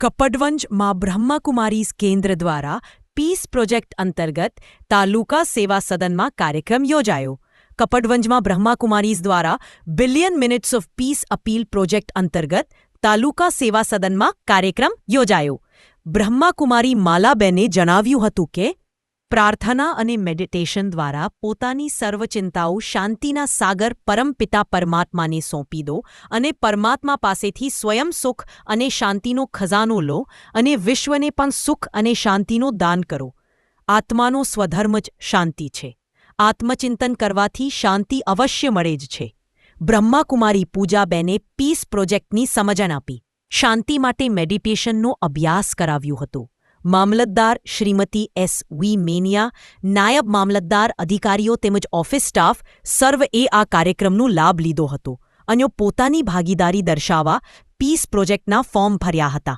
કપડવંજમાં બ્રહ્માકુમારીઝ કેન્દ્ર દ્વારા piece project અંતર્ગત તાલુકા સેવા સદનમાં કાર્યક્રમ યોજાયો કપડવંજમાં બ્રહ્માકુમારીઝ દ્વારા billion minutes of peace appeal project અંતર્ગત તાલુકા સેવા સદનમાં કાર્યક્રમ યોજાયો બ્રહ્માકુમારી માલાબેને જણાવ્યું હતું કે પ્રાર્થના અને મેડિટેશન દ્વારા પોતાની સર્વ ચિંતાઓ શાંતિના સાગર પરમપિતા પરમાત્માને સોંપી દો અને પરમાત્મા પાસેથી સ્વયં સુખ અને શાંતિનો ખજાનો લો અને વિશ્વને પણ સુખ અને શાંતિનો દાન કરો. આત્માનો સ્વધર્મ જ શાંતિ છે. આત્મચિંતન કરવાથી શાંતિ અવશ્ય મળે જ છે. બ્રહ્માકુમારી પૂજાબેને પીસ પ્રોજેક્ટની સમજણ આપી. શાંતિ માટે મેડિટેશનનો અભ્યાસ કરાવ્યું હતું. મામલતદાર શ્રીમતી એસ વી મેનિયા, નાયબ મામલતદાર અધિકારીઓ તેમજ ઓફિસ સ્ટાફ સર્વએ આ કાર્યક્રમનો લાભ લીધો હતો. અને પોતાની ભાગીદારી દર્શાવવા પીસ પ્રોજેક્ટના ફોર્મ ભર્યા હતા.